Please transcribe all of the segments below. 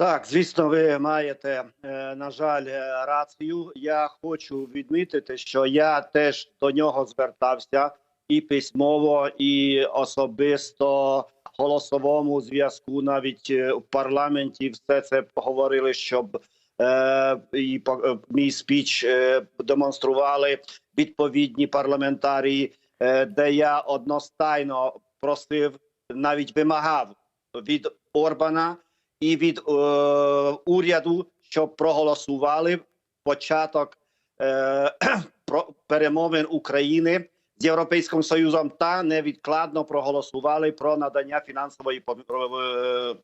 Так, звісно, ви маєте е, на жаль е, рацію. Я хочу відмітити, що я теж до нього звертався і письмово, і особисто голосовому зв'язку. Навіть е, в парламенті все це говорили, щоб е, і по- е, мій спіч е, демонстрували відповідні парламентарії, е, де я одностайно просив, навіть вимагав від Орбана і від е, уряду, щоб проголосували початок е, про перемовин України з Європейським Союзом та невідкладно проголосували про надання фінансової е,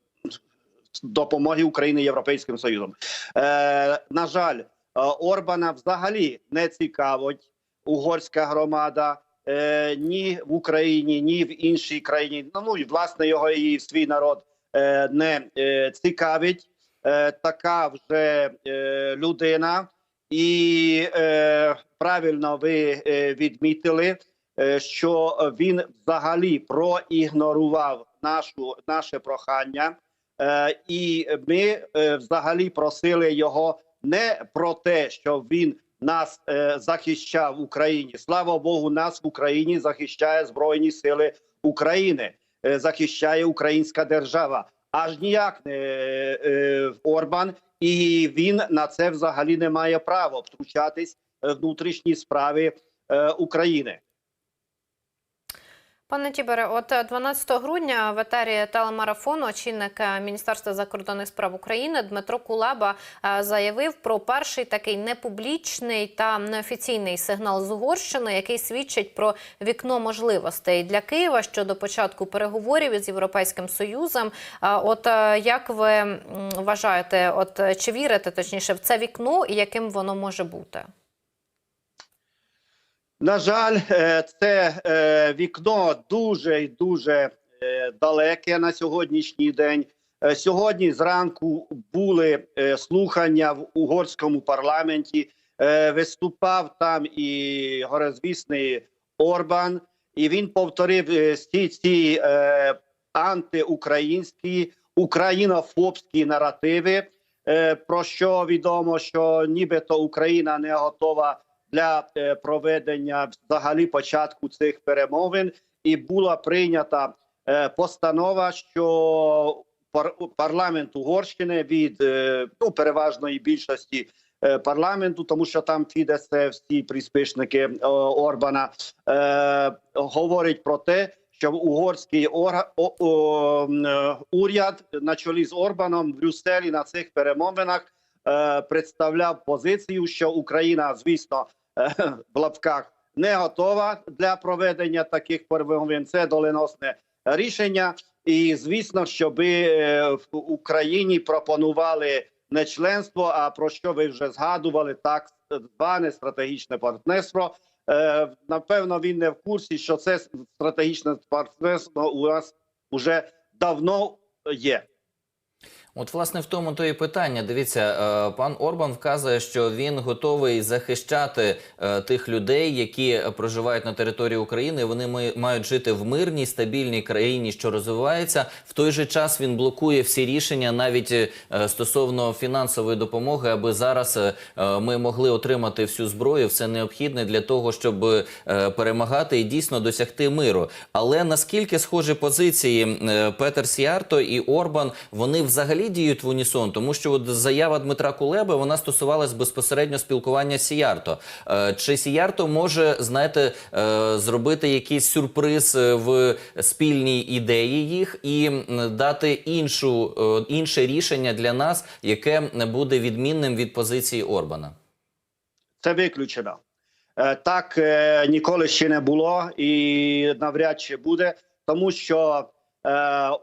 допомоги України Європейським Союзом. Е, на жаль, е, Орбана взагалі не цікавить угорська громада. Е, ні в Україні, ні в іншій країні. Ну, ну і власне його і свій народ не е, цікавить е, така вже е, людина, і е, правильно ви е, відмітили, е, що він взагалі проігнорував нашу наше прохання, е, і ми е, взагалі просили його не про те, що він нас е, захищав в Україні. Слава Богу, нас в Україні захищає Збройні Сили України е, захищає українська держава. Аж ніяк не е, Орбан, і він на це взагалі не має права втручатись внутрішні справи е, України. Пане Тібере, от е, 12 грудня в етері телемарафону очільник е, Міністерства закордонних справ України Дмитро Кулеба е, заявив про перший такий непублічний та неофіційний сигнал з Угорщини, який свідчить про вікно можливостей для Києва щодо початку переговорів із Європейським Союзом. Е, От е, як ви вважаєте, от е, чи вірите точніше в це вікно і яким воно може бути? На жаль, е, це е, вікно дуже і дуже е, далеке на сьогоднішній день. Сьогодні зранку були слухання в угорському парламенті. Виступав там і горозвісний Орбан, і він повторив всі ці антиукраїнські українофобські наративи. Про що відомо, що нібито Україна не готова для е, проведення взагалі початку цих перемовин, і була прийнята е, постанова, що пар- парламент Угорщини від е, ну переважної більшості парламенту, тому що там Фідес всі приспішники Орбана, говорить про те. Що угорський орга, уряд на чолі з Орбаном в Брюсселі на цих перемовинах е, представляв позицію, що Україна, звісно, е, в лапках не готова для проведення таких перемовин. Це доленосне рішення. І звісно, щоб е, в Україні пропонували не членство, а про що ви вже згадували, так зване стратегічне партнерство. Напевно, він не в курсі, що це стратегічне партнерство у нас вже давно є. От, власне, в тому то і питання. Дивіться, е, пан Орбан вказує, що він готовий захищати е, тих людей, які проживають на території України. Вони мають жити в мирній, стабільній країні, що розвивається. В той же час він блокує всі рішення, навіть е, стосовно фінансової допомоги, аби зараз ми могли отримати всю зброю, все необхідне для того, щоб перемагати і дійсно досягти миру. Але наскільки схожі позиції Петер Сіарто і Орбан, вони взагалі діють в унісон, тому що от заява Дмитра Кулеби вона стосувалась безпосередньо спілкування Сіярто. Е, Чи Сіярто може, знаєте, е, зробити якийсь сюрприз е, в спільній ідеї їх і дати іншу інше рішення для нас, яке буде відмінним від позиції Орбана? Це виключено. Так ніколи ще не було і навряд чи буде, тому що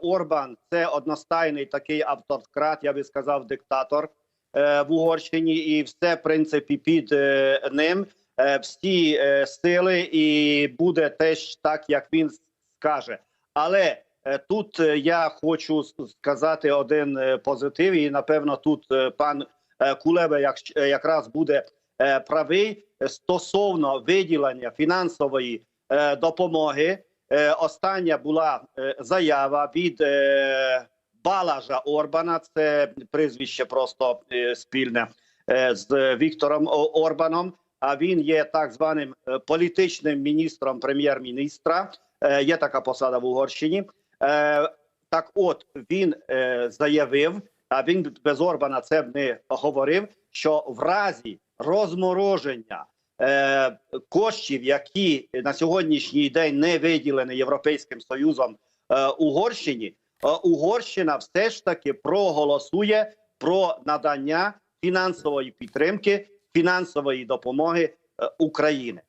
Орбан це одностайний такий автократ, я би сказав, диктатор е, в Угорщині, і все в принципі під е, ним. Е, всі е, сили, і буде теж так, як він скаже. Але е, тут е, я хочу сказати один е, позитив, і напевно тут е, пан е, Кулеба як, е, якраз буде е, правий е, стосовно виділення фінансової е, допомоги. Е, остання була е, заява від е, Балажа Орбана, це прізвище просто спільне з Віктором Орбаном. А він є так званим політичним міністром прем'єр-міністра. Є така посада в Угорщині. Так, от він заявив, а він без Орбана це не говорив, що в разі розмороження е, коштів, які на сьогоднішній день не виділені Європейським Союзом е, Угорщині, е, Угорщина все ж таки проголосує про надання фінансової підтримки, фінансової допомоги України.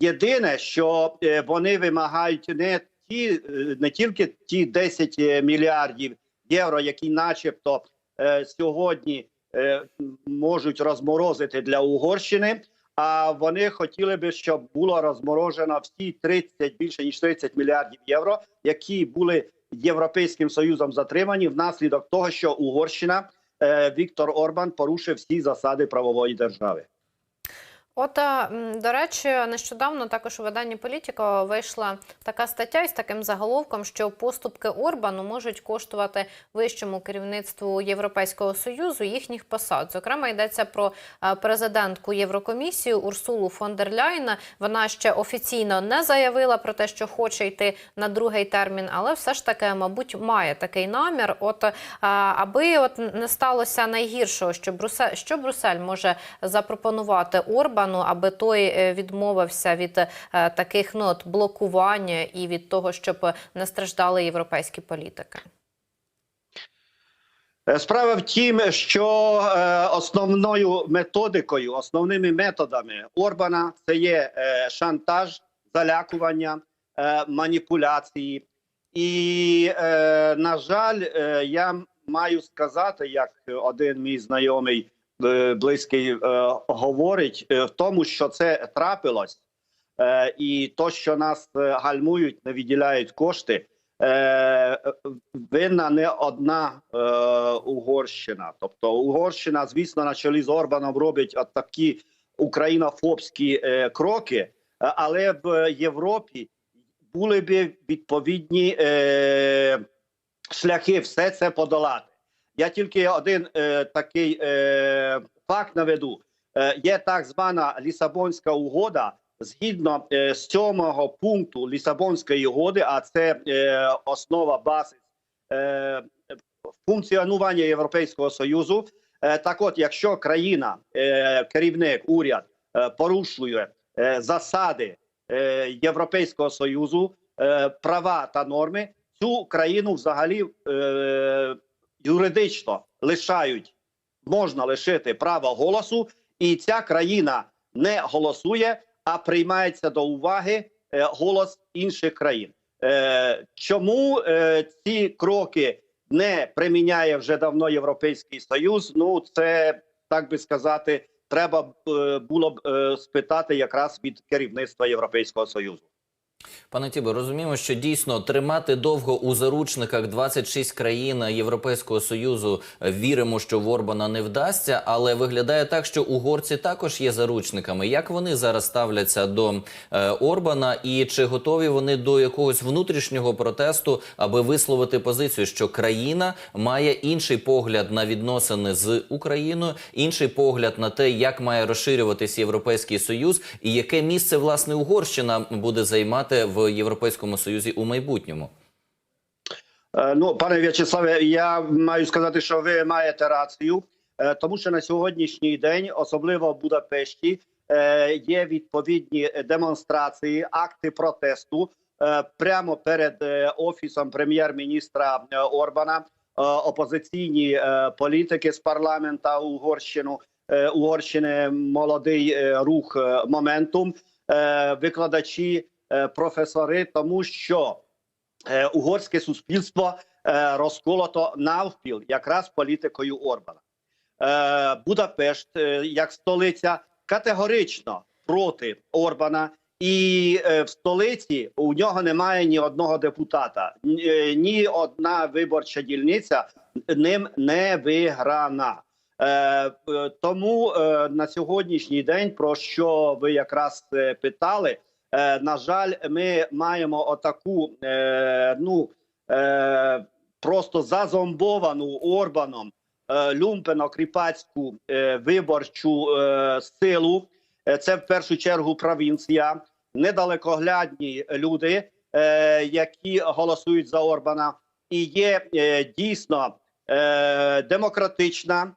Єдине, що вони вимагають не ті, не тільки ті 10 мільярдів євро, які, начебто, сьогодні можуть розморозити для Угорщини. А вони хотіли би, щоб було розморожено всі 30, більше ніж 30 мільярдів євро, які були європейським союзом затримані внаслідок того, що Угорщина е, Віктор Орбан порушив всі засади правової держави. От, до речі, нещодавно також у виданні Політіко вийшла така стаття із таким заголовком, що поступки Орбану можуть коштувати вищому керівництву Європейського союзу їхніх посад. Зокрема, йдеться про президентку Єврокомісії Урсулу фон дер Ляйн. Вона ще офіційно не заявила про те, що хоче йти на другий термін, але все ж таки, мабуть, має такий намір. От аби от не сталося найгіршого, що Брюссель, що Брюссель може запропонувати Орбану, аби той е, відмовився від е, таких ну, от, блокувань і від того, щоб не страждали європейські політики. Е, Справа в тім, що основною методикою, основними методами Орбана це є шантаж, залякування, маніпуляції. І, на жаль, я маю сказати, як один мій знайомий близький е, говорить, е, в тому, що це трапилось, е, і то, що нас е, гальмують, не виділяють кошти. Е, винна не одна е, Угорщина. Тобто Угорщина, звісно, на чолі з Орбаном робить от такі українофобські е, кроки, е, але в Європі були б відповідні е, шляхи все це подолати. Я тільки один е, такий е, факт наведу. Е, є так звана Лісабонська угода. Згідно е, сьомого пункту Лісабонської угоди, а це е, основа базис е, функціонування Європейського союзу. Е, так, от, якщо країна, е, керівник, уряд е, порушує е, засади е, Європейського союзу, е, права та норми, цю країну взагалі е, юридично лишають, можна лишити право голосу, і ця країна не голосує, а приймається до уваги е, голос інших країн. Е, чому е, ці кроки не приміняє вже давно Європейський Союз? Ну це так би сказати, треба було б спитати якраз від керівництва Європейського Союзу. Пане Тібо, розуміємо, що дійсно тримати довго у заручниках 26 країн Європейського союзу е, віримо, що в Орбана не вдасться, але виглядає так, що угорці також є заручниками. Як вони зараз ставляться до е, Орбана, і чи готові вони до якогось внутрішнього протесту, аби висловити позицію, що країна має інший погляд на відносини з Україною, інший погляд на те, як має розширюватись європейський союз, і яке місце власне Угорщина буде займати в Європейському Союзі у майбутньому? Е, Ну, пане В'ячеславе, я маю сказати, що ви маєте рацію, е, тому що на сьогоднішній день, особливо в Будапешті, е, є відповідні демонстрації, акти протесту прямо перед офісом прем'єр-міністра Орбана. Опозиційні політики з парламента Угорщину Угорщини, молодий рух моментум, викладачі, професори, тому що е, угорське суспільство е, розколото навпіл якраз політикою Орбана. Е, Будапешт, е, як столиця, категорично проти Орбана, і е, в столиці у нього немає ні одного депутата, ні, е, одна виборча дільниця ним не виграна. Е, е, тому е, на сьогоднішній день, про що ви якраз е, питали, Е, на жаль, ми маємо отаку е, ну е, просто зазомбовану Орбаном е, люмпено-кріпацьку е, виборчу е, силу. Е, Це в першу чергу провінція, недалекоглядні люди, е, які голосують за Орбана, і є е, дійсно е, демократична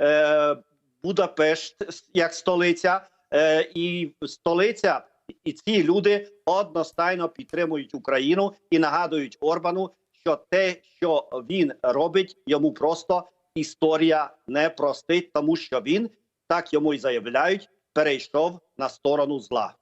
е, Будапешт як столиця, е, і столиця, і ці люди одностайно підтримують Україну і нагадують Орбану, що те, що він робить, йому просто історія не простить, тому що він так йому й заявляють, перейшов на сторону зла.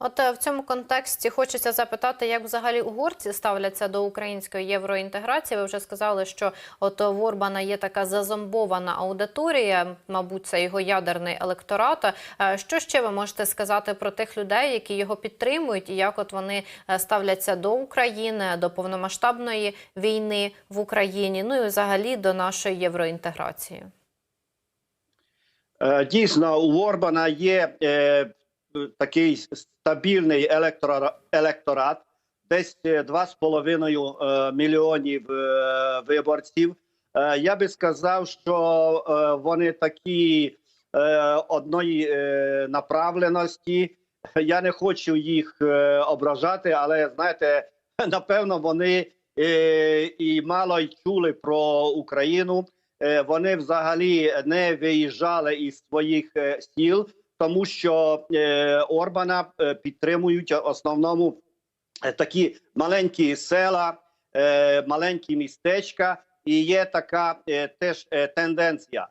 От е, в цьому контексті хочеться запитати, як взагалі угорці ставляться до української євроінтеграції. Ви вже сказали, що от в Орбана є така зазомбована аудиторія, мабуть, це його ядерний електорат. Е, Що ще ви можете сказати про тих людей, які його підтримують, і як от вони е, ставляться до України, до повномасштабної війни в Україні, ну і взагалі до нашої євроінтеграції? Дійсно, у Орбана є такий стабільний електора- електорат, десь е, 2,5 е, мільйонів е, виборців. Е, я би сказав, що е, вони такі е, одної е, направленості. Я не хочу їх е, ображати, але знаєте, напевно, вони е, і мало й чули про Україну. Е, вони взагалі не виїжджали із своїх е, сіл, тому що е, Орбана е, підтримують в основному е, такі маленькі села, е, маленькі містечка, і є така е, теж е, тенденція.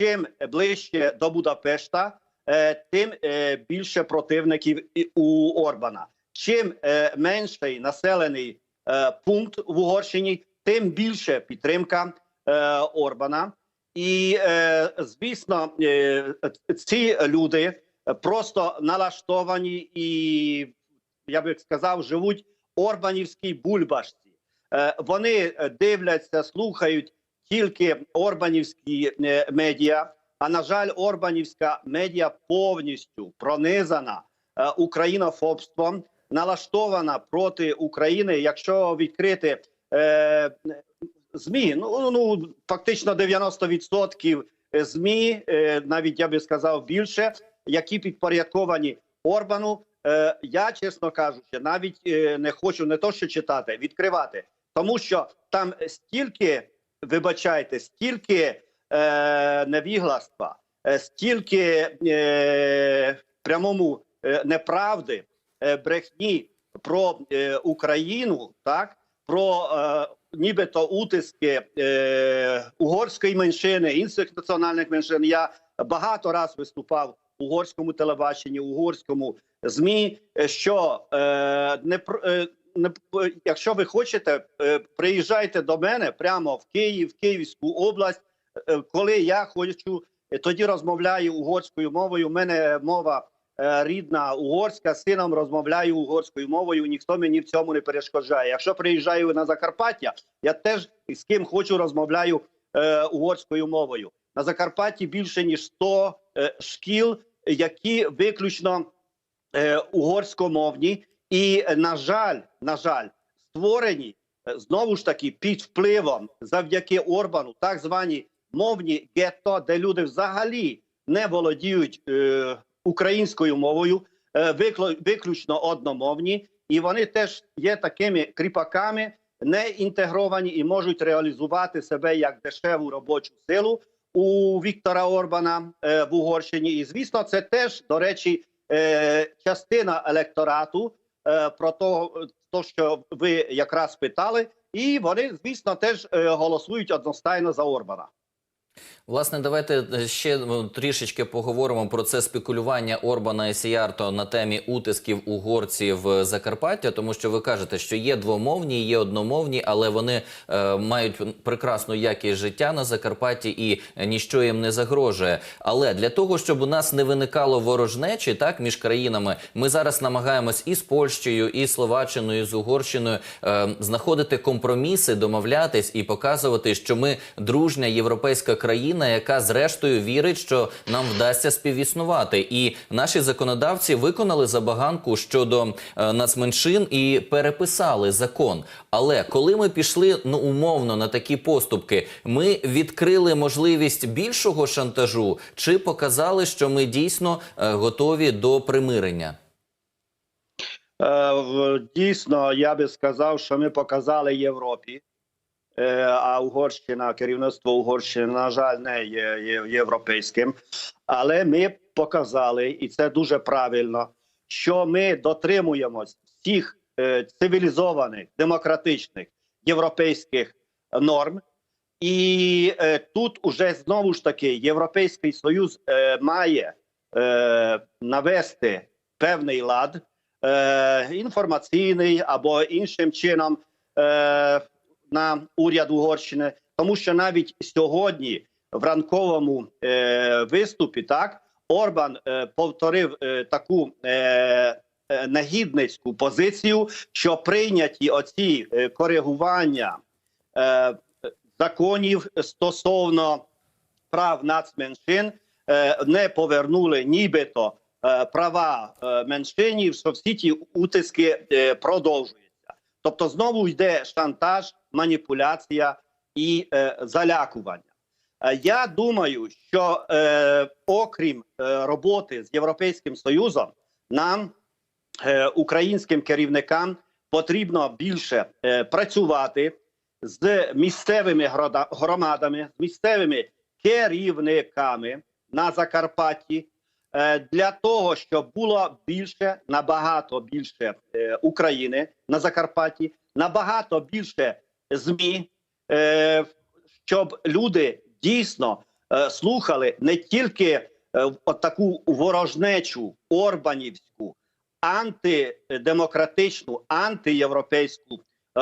Чим ближче до Будапешта, е, тим е, більше противників у Орбана. Чим е, менший населений е, пункт в Угорщині, тим більше підтримка е, Орбана. І е, звісно, е, ці люди просто налаштовані і я би сказав, живуть в орбанівській бульбашці. Е, вони дивляться, слухають тільки орбанівські медіа. А на жаль, орбанівська медіа повністю пронизана е, українофобством, налаштована проти України. Якщо відкрити змі, ну ну фактично 90% змі, е, навіть я би сказав більше, які підпорядковані Орбану. Е, я чесно кажучи, навіть е, не хочу не то, що читати, відкривати, тому що там стільки, вибачайте, стільки е, невігластва, стільки е, прямому неправди, брехні про Україну, так про е, нібито утиски е, угорської меншини, інших національних меншин. Я багато раз виступав в угорському телебаченні, угорському змі. Що е, не е, якщо ви хочете, е, приїжджайте до мене прямо в Київ, в Київську область. Е, коли я хочу, тоді розмовляю угорською мовою. У мене мова рідна угорська, з сином розмовляю угорською мовою. Ніхто мені в цьому не перешкоджає. Якщо приїжджаю на Закарпаття, я теж з ким хочу розмовляю е, угорською мовою. На Закарпатті більше ніж 100 е, шкіл, які виключно е, угорськомовні, і е, на жаль, на жаль, створені е, знову ж таки під впливом завдяки Орбану, так звані мовні гетто, де люди взагалі не володіють е, українською мовою, е, виключно одномовні, і вони теж є такими кріпаками, не інтегровані і можуть реалізувати себе як дешеву робочу силу у Віктора Орбана е, в Угорщині. І звісно, це теж до речі, е, частина електорату про то, що ви якраз питали, і вони, звісно, теж голосують одностайно за Орбана. Власне, давайте е, ще ну, трішечки поговоримо про це спекулювання Орбана і Сіярто на темі утисків угорців е, Закарпаття, тому що ви кажете, що є двомовні, є одномовні, але вони е, мають прекрасну якість життя на Закарпатті і е, ніщо їм не загрожує. Але для того, щоб у нас не виникало ворожнечі, так між країнами, ми зараз намагаємось і з Польщею, і Словаччиною, і з Угорщиною е, знаходити компроміси, домовлятись і показувати, що ми дружня європейська країна. Країна, яка зрештою вірить, що нам вдасться співіснувати. І наші законодавці виконали забаганку щодо е, нацменшин і переписали закон. Але коли ми пішли ну умовно на такі поступки, ми відкрили можливість більшого шантажу, чи показали, що ми дійсно е, готові до примирення? Е, Дійсно, я би сказав, що ми показали Європі, а Угорщина, керівництво Угорщини, на жаль, не є, європейським. Але ми показали, і це дуже правильно, що ми дотримуємось всіх е, цивілізованих, демократичних європейських норм. І е, тут уже знову ж таки Європейський Союз е, має е, навести певний лад е, інформаційний або іншим чином е, на уряд Угорщини, тому що навіть сьогодні в ранковому е, виступі так Орбан е, повторив е, таку е, е, негідницьку позицію, що прийняті оці е, коригування е, законів стосовно прав нацменшин е, не повернули нібито е, права меншинів, що всі ті утиски продовжуються. Тобто знову йде шантаж, маніпуляція і е, залякування. Е, Я думаю, що е, окрім е, роботи з Європейським Союзом, нам, е, українським керівникам, потрібно більше е, працювати з місцевими громадами, з місцевими керівниками на Закарпатті е, для того, щоб було більше набагато більше е, України на Закарпатті, набагато більше змі, е, щоб люди дійсно е, слухали не тільки е, таку ворожнечу орбанівську, антидемократичну, антиєвропейську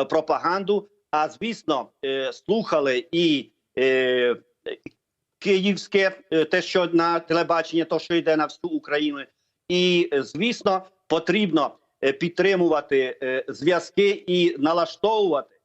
пропаганду, а звісно, слухали і київське, те, що на телебаченні, то що йде на всю Україну, і звісно, потрібно підтримувати зв'язки і налаштовувати,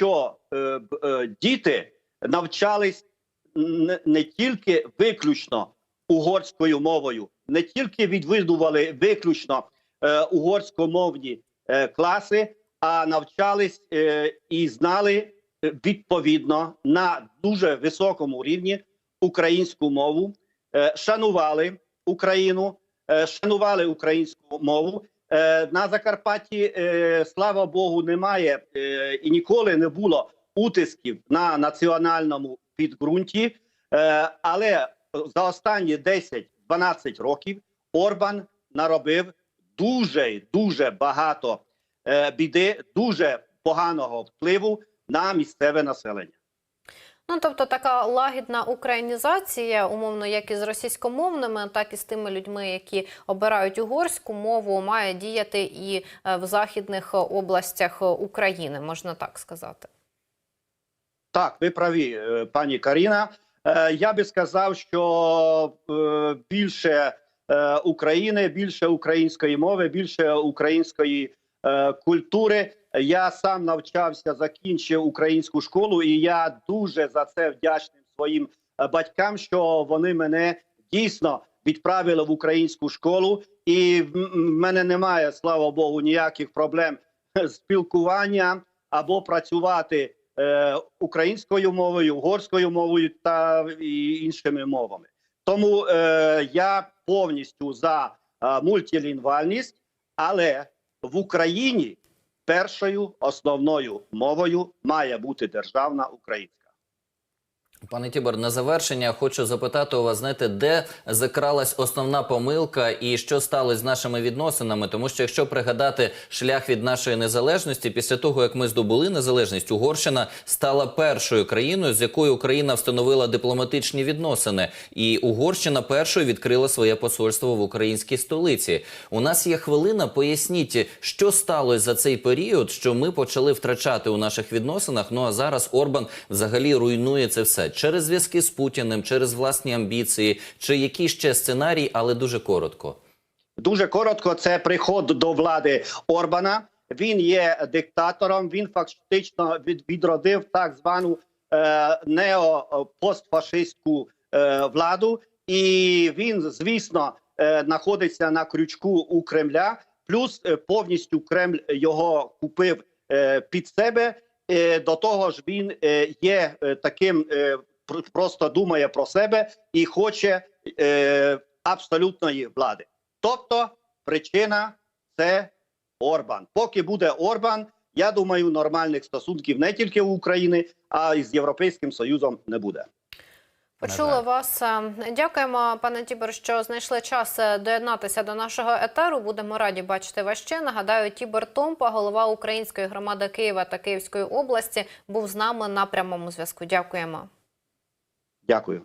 що е, е, діти навчались не, не тільки виключно угорською мовою, не тільки відвідували виключно е, угорськомовні е, класи, а навчались е, і знали е, відповідно на дуже високому рівні українську мову, е, шанували Україну, е, шанували українську мову. Е, на Закарпатті, е, слава Богу, немає е, і ніколи не було утисків на національному підґрунті. Але за останні 10-12 років Орбан наробив дуже дуже багато біди, дуже поганого впливу на місцеве населення. Ну, тобто така лагідна українізація, умовно, як із російськомовними, так і з тими людьми, які обирають угорську мову, має діяти і е, в західних областях України, можна так сказати. Так, ви праві, е, пані Каріна. Е, Я би сказав, що більше України, більше української мови, більше української культури. Я сам навчався, закінчив українську школу, і я дуже за це вдячний своїм е, батькам, що вони мене дійсно відправили в українську школу, і в мене немає, слава Богу, ніяких проблем спілкування або працювати е, українською мовою, угорською мовою та іншими мовами. Тому е, я повністю за е, мультилінгвальність, але в Україні першою основною мовою має бути державна українська. Пане Тібор, на завершення хочу запитати у вас, знаєте, де закралась основна помилка і що сталося з нашими відносинами? Тому що якщо пригадати шлях від нашої незалежності, після того як ми здобули незалежність, Угорщина стала першою країною, з якою Україна встановила дипломатичні відносини, і Угорщина першою відкрила своє посольство в українській столиці. У нас є хвилина. Поясніть, що сталося за цей період, що ми почали втрачати у наших відносинах. Ну а зараз Орбан взагалі руйнує це все через зв'язки з Путіним, через власні амбіції, чи які ще сценарій, але дуже коротко. Дуже коротко, це приход до влади Орбана. Він є диктатором. Він фактично від, відродив так звану е, неопостфашистську е, владу, і він, звісно, е, знаходиться на крючку у Кремля. Плюс е, повністю Кремль його купив е, під себе. Е, До того ж, він е, є е, таким, просто думає про себе і хоче абсолютної влади. Тобто, причина це Орбан. Поки буде Орбан, я думаю, нормальних стосунків не тільки в Україні, а й з Європейським Союзом не буде. Почула вас. Дякуємо, пане Тібор, що знайшли час е, доєднатися до нашого етеру. Будемо раді бачити вас ще. Нагадаю, Тібор Томпа, голова Української громади Києва та Київської області, був з нами на прямому зв'язку. Дякуємо. Дякую.